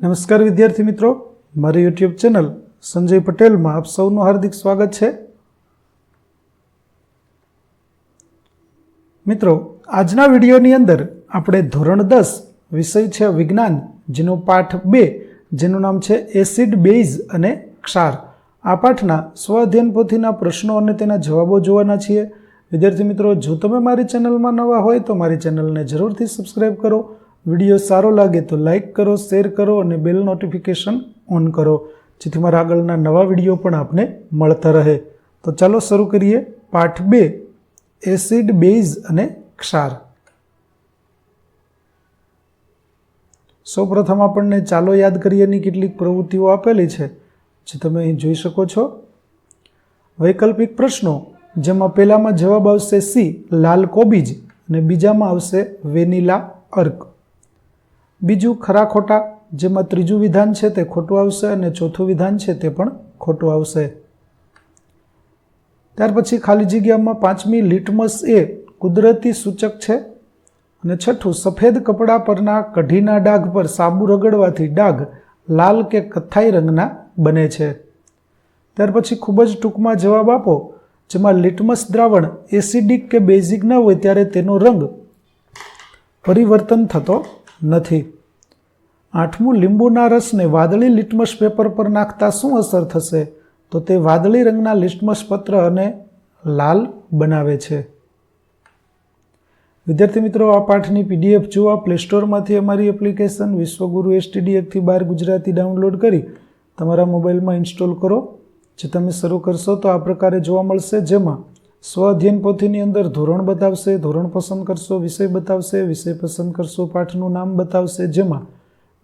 નમસ્કાર વિદ્યાર્થી મિત્રો. મારી યુટ્યુબ ચેનલ સંજય પટેલમાં આપ સૌનું હાર્દિક સ્વાગત છે. મિત્રો, આજના વિડીયોની અંદર આપણે ધોરણ દસ વિષય છે વિજ્ઞાન, જેનો પાઠ બે, જેનું નામ છે એસિડ બેઝ અને ક્ષાર. આ પાઠના સ્વ પોથીના પ્રશ્નો અને તેના જવાબો જોવાના છીએ. વિદ્યાર્થી મિત્રો, જો તમે મારી ચેનલમાં નવા હોય તો મારી ચેનલને જરૂરથી સબસ્ક્રાઈબ કરો વીડિયો સારો લાગે તો લાઈક કરો, શેર કરો અને બેલ નોટિફિકેશન ઓન કરો, જેથી મારા આગળના નવા વીડિયો પણ આપને મળતા રહે. તો ચાલો શરૂ કરીએ પાઠ બે, એસિડ બેઝ અને ક્ષાર. સૌપ્રથમ આપણને ચાલો યાદ કરીએની કેટલીક પ્રવૃત્તિઓ આપેલી છે, જે તમે અહીં જોઈ શકો છો. વૈકલ્પિક પ્રશ્નો, જેમાં પહેલામાં જવાબ આવશે સી, લાલ કોબીજ, અને બીજામાં આવશે વેનિલા અર્ક. બીજું ખરા ખોટા, જેમાં ત્રીજું વિધાન છે તે ખોટું આવશે અને ચોથું વિધાન છે તે પણ ખોટું આવશે. ત્યાર પછી ખાલી જગ્યામાં પાંચમી લિટમસ એ કુદરતી સૂચક છે અને છઠ્ઠું, સફેદ કપડાં પરના કઢીના ડાઘ પર સાબુ રગડવાથી ડાઘ લાલ કે કથ્થાઈ રંગના બને છે. ત્યાર પછી ખૂબ જ ટૂંકમાં જવાબ આપો, જેમાં લિટમસ દ્રાવણ એસિડિક કે બેઝિક ન હોય ત્યારે તેનો રંગ પરિવર્તન થતો નથી. આઠમું, લીંબુના રસને વાદળી લિટમસ પેપર પર નાખતા શું અસર થશે? તો તે વાદળી રંગના લિટમસ પત્ર અને લાલ બનાવે છે. વિદ્યાર્થી મિત્રો, આ પાઠની પીડીએફ જોવા પ્લે સ્ટોરમાંથી અમારી એપ્લિકેશન વિશ્વગુરુ એસટીડી એકથી બાર ગુજરાતી ડાઉનલોડ કરી તમારા મોબાઈલમાં ઇન્સ્ટોલ કરો. જે તમે શરૂ કરશો તો આ પ્રકારે જોવા મળશે. જેમાં સ્વ અધ્યયન પોથીની અંદર ધોરણ બતાવશે, ધોરણ પસંદ કરશો, વિષય બતાવશે, વિષય પસંદ કરશો, પાઠનું નામ બતાવશે. જેમાં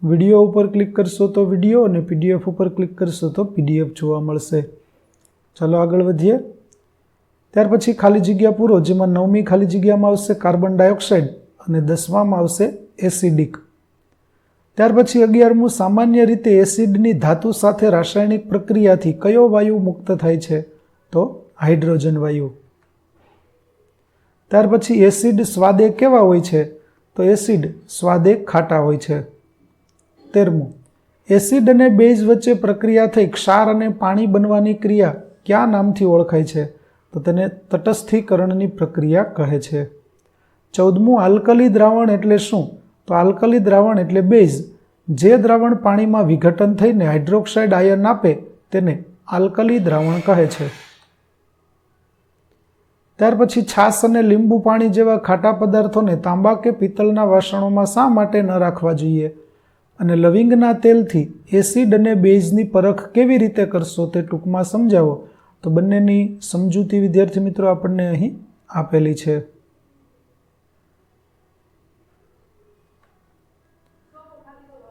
વીડિયો ઉપર ક્લિક કરશો તો વીડિયો અને પીડીએફ ઉપર ક્લિક કરશો તો પીડીએફ જોવા મળશે. ચાલો આગળ વધીએ. ત્યાર પછી ખાલી જગ્યા પૂરો, જેમાં નવમી ખાલી જગ્યામાં આવશે કાર્બન ડાયોક્સાઇડ અને દસમામાં આવશે એસિડિક. ત્યાર પછી અગિયારમું, સામાન્ય રીતે એસિડની ધાતુ સાથે રાસાયણિક પ્રક્રિયાથી કયો વાયુ મુક્ત થાય છે? તો હાઇડ્રોજન વાયુ. ત્યાર પછી એસિડ સ્વાદે કેવા હોય છે? તો એસિડ સ્વાદે ખાટા હોય છે. તેરમું. એસિડ અને બેઝ વચ્ચે પ્રક્રિયા થઈ ક્ષાર અને પાણી બનવાની ક્રિયા કયા નામથી ઓળખાય છે? તો તેને તટસ્થીકરણની પ્રક્રિયા કહે છે. ચૌદમું, આલ્કલી દ્રાવણ એટલે શું? તો આલ્કલી દ્રાવણ એટલે બેઝ. જે દ્રાવણ પાણીમાં વિઘટન થઈને હાઇડ્રોક્સાઇડ આયન આપે તેને આલ્કલી દ્રાવણ કહે છે. ત્યાર પછી છાશ અને લીંબુ પાણી જેવા ખાટા પદાર્થોને તાંબા કે પિત્તળના વાસણોમાં શા માટે ન રાખવા જોઈએ? અને લવિંગના તેલથી એસિડ અને બેઝની પરખ કેવી રીતે કરશો તે ટૂંકમાં સમજાવો. તો બંનેની સમજૂતી વિદ્યાર્થી મિત્રો આપણને અહીં આપેલી છે.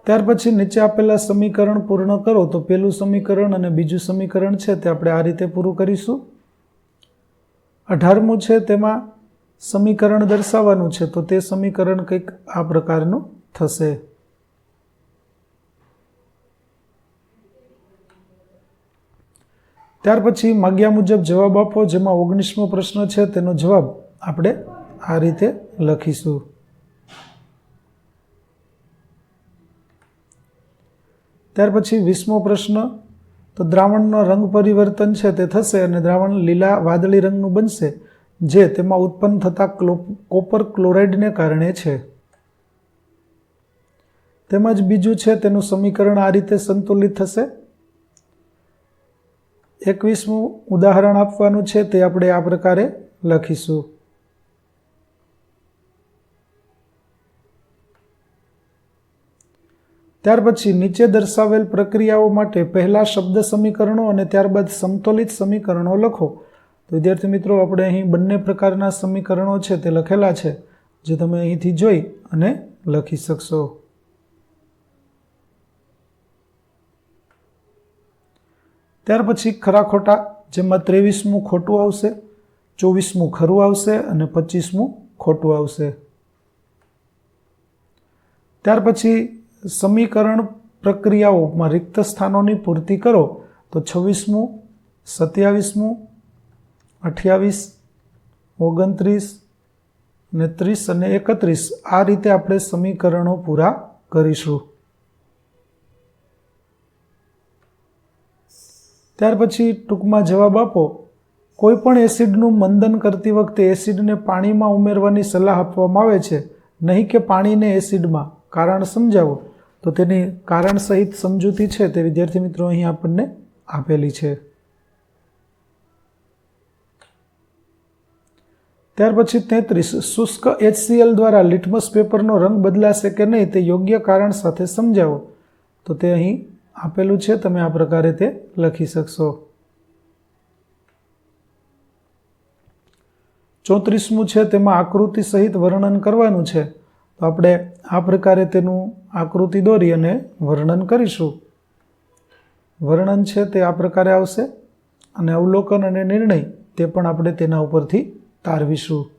ત્યાર પછી નીચે આપેલા સમીકરણ પૂર્ણ કરો. તો પહેલું સમીકરણ અને બીજું સમીકરણ છે તે આપણે આ રીતે પૂરું કરીશું. અઢારમું છે તેમાં સમીકરણ દર્શાવવાનું છે, તો તે સમીકરણ કંઈક આ પ્રકારનું થશે. ત્યાર પછી માગ્યા મુજબ જવાબ આપો, જેમાં ઓગણીસમો પ્રશ્ન છે, તેનો જવાબ આપણે આ રીતે લખીશું. ત્યાર પછી વીસમો પ્રશ્ન તો દ્રાવણનો રંગ પરિવર્તન છે તે થશે અને દ્રાવણ લીલા વાદળી રંગનું બનશે, જે તેમાં ઉત્પન્ન થતા કોપર ક્લોરાઇડને કારણે છે. તેમજ બીજું છે, તેનું સમીકરણ આ રીતે સંતુલિત થશે. એકવીસમું ઉદાહરણ આપવાનું છે, તે આપણે આ પ્રકારે લખીશું. ત્યાર પછી નીચે દર્શાવેલ પ્રક્રિયાઓ માટે પહેલા શબ્દ સમીકરણો અને ત્યારબાદ સમતોલિત સમીકરણો લખો. તો વિદ્યાર્થી મિત્રો, આપણે અહીં બંને પ્રકારના સમીકરણો છે તે લખેલા છે, જે તમે અહીંથી જોઈ અને લખી શકશો. ત્યાર પછી ખરા ખોટા, જેમાં ત્રેવીસમું ખોટું આવશે, ચોવીસમું ખરું આવશે અને પચીસમું ખોટું આવશે. ત્યાર પછી સમીકરણ પ્રક્રિયાઓમાં રિક્ત સ્થાનોની પૂર્તિ કરો તો છવ્વીસમું, સત્યાવીસમું, અઠ્યાવીસ, ઓગણત્રીસ ને ત્રીસ અને એકત્રીસ. આ રીતે આપણે સમીકરણો પૂરા કરીશું. ત્યાર પછી ટૂંકમાં જવાબ આપો. કોઈપણ એસિડનું મંદન કરતી વખતે એસિડને પાણીમાં ઉમેરવાની સલાહ આપવામાં આવે છે. નહીં કે પાણીને એસિડમાં. કારણ સમજાવો. તો તેની કારણ સહિત સમજૂતી છે તે વિદ્યાર્થી મિત્રો અહીં આપણને આપેલી છે. ત્યાર પછી તેત્રીસ, શુષ્ક એચસીએલ દ્વારા લિટમસ પેપરનો રંગ બદલાશે કે નહીં તે યોગ્ય કારણ સાથે સમજાવો. તો તે અહીં આપેલું છે, તમે આ પ્રકારે તે લખી શકશો. ચોત્રીસમું છે, તેમાં આકૃતિ સહિત વર્ણન કરવાનું છે. તો આપણે આ પ્રકારે તેનું આકૃતિ દોરી અને વર્ણન કરીશું. વર્ણન છે તે આ પ્રકારે આવશે અને અવલોકન અને નિર્ણય તે પણ આપણે તેના ઉપરથી તારવીશું.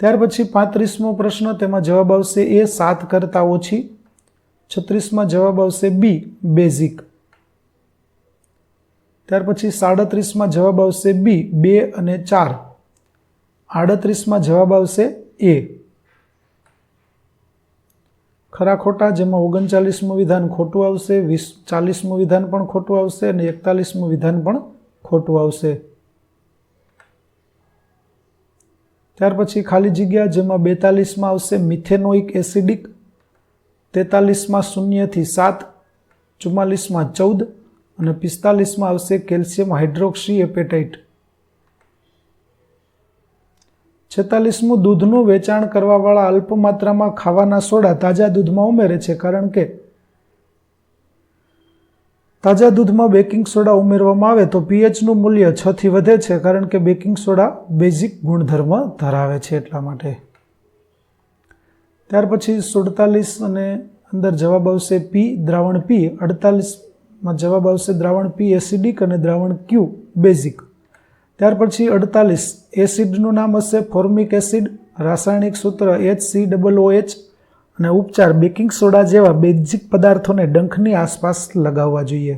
ત્યાર પછી પાંત્રીસમો પ્રશ્ન, તેમાં જવાબ આવશે એ સાત કરતાં ઓછી. છત્રીસમાં જવાબ આવશે બી, બેઝિક. ત્યાર પછી સાડત્રીસમાં જવાબ આવશે બી, બે અને ચાર. આડત્રીસમાં જવાબ આવશે એ. ખરા ખોટા, જેમાં ઓગણચાલીસમું વિધાન ખોટું આવશે, વીસ, ચાલીસમું વિધાન પણ ખોટું આવશે અને એકતાલીસમું વિધાન પણ ખોટું આવશે. ત્યાર પછી ખાલી જગ્યા, જેમાં બેતાલીસમાં આવશે મિથેનોઇક એસિડિક, તેતાલીસમાં શૂન્યથી સાત, ચુમ્માલીસમાં ચૌદ અને પિસ્તાલીસમાં આવશે કેલ્શિયમ હાઇડ્રોક્સી એપેટાઇટ. છેતાલીસમું દૂધનું વેચાણ કરવાવાળા અલ્પ માત્રામાં ખાવાના સોડા તાજા દૂધમાં ઉમેરે છે કારણ કે તાજા દૂધમાં બેકિંગ સોડા ઉમેરવામાં આવે તો પીએચનું મૂલ્ય છથી વધે છે કારણ કે બેકિંગ સોડા બેઝિક ગુણધર્મ ધરાવે છે એટલા માટે. ત્યાર પછી સુડતાલીસ અને અંદર જવાબ આવશે પી દ્રાવણ પી અડતાલીસમાં જવાબ આવશે દ્રાવણ પી એસિડિક અને દ્રાવણ ક્યુ બેઝિક ત્યાર પછી અડતાલીસ. એસિડનું નામ હશે ફોર્મિક એસિડ, રાસાયણિક સૂત્ર H C double O H અને ઉપચાર બેકિંગ સોડા જેવા બેઝિક પદાર્થોને ડંખની આસપાસ લગાવવા જોઈએ.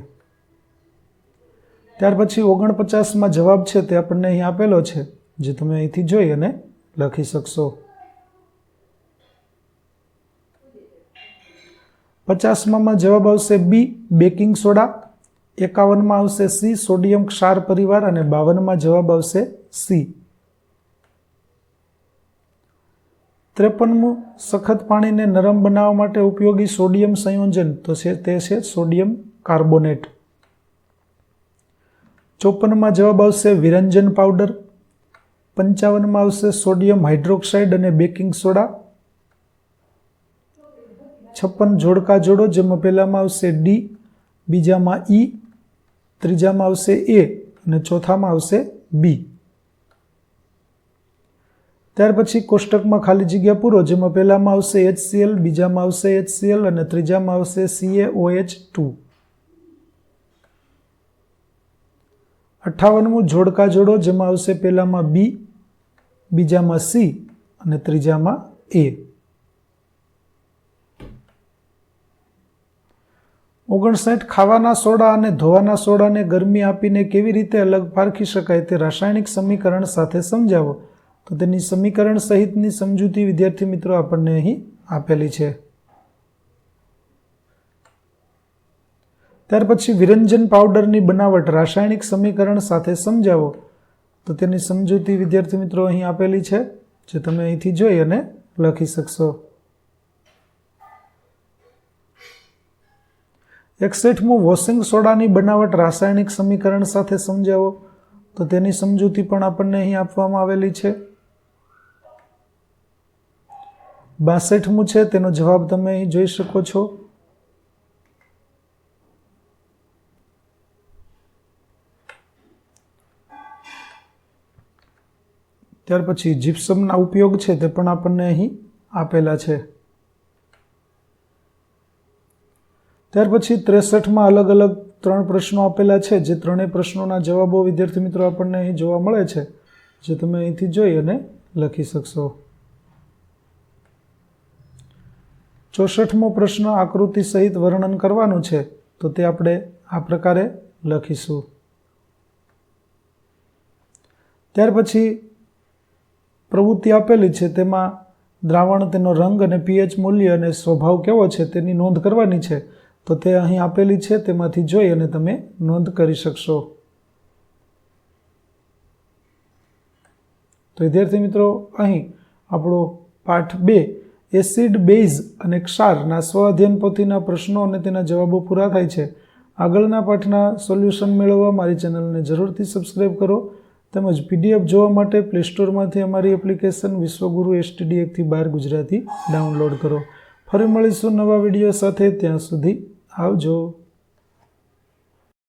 ત્યાર પછી ઓગણપચાસમાં જવાબ છે તે આપણને અહીં આપેલો છે, જે તમે અહીંથી જોઈ અને લખી શકશો. પચાસમાં જવાબ આવશે બી, બેકિંગ સોડા. એકાવનમાં આવશે સી, સોડિયમ ક્ષાર પરિવાર અને બાવનમાં જવાબ આવશે સી. ત્રેપનમું, સખત પાણીને નરમ બનાવવા માટે ઉપયોગી સોડિયમ સંયોજન, તો છે તે છે સોડિયમ કાર્બોનેટ. ચોપનમાં જવાબ આવશે વિરંજન પાવડર. પંચાવનમાં આવશે સોડિયમ હાઇડ્રોક્સાઇડ અને બેકિંગ સોડા. છપ્પન, જોડકા જોડો, જેમાં પહેલામાં આવશે ડી, બીજામાં ઈ ત્રીજામાં આવશે એ અને ચોથામાં આવશે બી. ત્યાર પછી કોષ્ટકમાં ખાલી જગ્યા પૂરો, જેમાં પહેલામાં આવશે એચસીએલ બીજામાં આવશે એચસીએલ અને ત્રીજામાં આવશે સીએઓએચ ટુ. અઠ્ઠાવનમું જોડકા જોડો જેમાં આવશે પહેલામાં બી, બીજામાં સી અને ત્રીજામાં એ. ઓગણસાઠ ખાવાના સોડા અને ધોવાના સોડાને ગરમી આપીને કેવી રીતે અલગ પારખી શકાય તે રાસાયણિક સમીકરણ સાથે સમજાવો. તો તેની સમીકરણ સહિતની સમજૂતી વિદ્યાર્થી મિત્રો આપણને અહીં આપેલી છે. ત્યાર પછી વિરંજન પાવડરની બનાવટ રાસાયણિક સમીકરણ સાથે સમજાવો. તો તેની સમજૂતી વિદ્યાર્થી મિત્રો અહીં આપેલી છે, જે તમે અહીંથી જોઈ અને લખી શકશો. એકસઠમું વોશિંગ સોડાની બનાવટ રાસાયણિક સમીકરણ સાથે સમજાવો. તો તેની સમજૂતી પણ આપણને અહીં આપવામાં આવેલી છે. બાસઠમું છે, તેનો જવાબ તમે અહીં જોઈ શકો છો. ત્યાર પછી જીપ્સમના ઉપયોગ છે તે પણ આપણને અહીં આપેલા છે. ત્યાર પછી ત્રેસઠમાં અલગ અલગ ત્રણ પ્રશ્નો આપેલા છે. જે ત્રણેય પ્રશ્નોના જવાબો વિદ્યાર્થી મિત્રો આપણને અહીં જોવા મળે છે. જે તમે અહીંથી જોઈ અને લખી શકશો. ચોસઠમો પ્રશ્ન આકૃતિ સહિત વર્ણન કરવાનું છે. તો તે આપણે આ પ્રકારે લખીશું. ત્યાર પછી પ્રવૃત્તિ આપેલી છે. તેમાં દ્રાવણ તેનો રંગ અને પીએચ મૂલ્ય અને સ્વભાવ કેવો છે તેની નોંધ કરવાની છે. તો તે અહીં આપેલી છે, તેમાંથી જોઈ અને તમે નોંધ કરી શકશો. તો વિદ્યાર્થી મિત્રો, અહીં આપણો પાઠ બે, એસિડ બેઝ અને ક્ષારના સ્વ અધ્યયન પોથીના પ્રશ્નો અને તેના જવાબો પૂરા થાય છે. આગળના પાઠના સોલ્યુશન મેળવવા મારી ચેનલને જરૂરથી સબસ્ક્રાઈબ કરો તેમજ પીડીએફ જોવા માટે પ્લે સ્ટોરમાંથી અમારી એપ્લિકેશન વિશ્વગુરુ એસટીડી એકથી બાર ગુજરાતી ડાઉનલોડ કરો. ફરી મળીશું નવા વીડિયો સાથે, ત્યાં સુધી આવજો.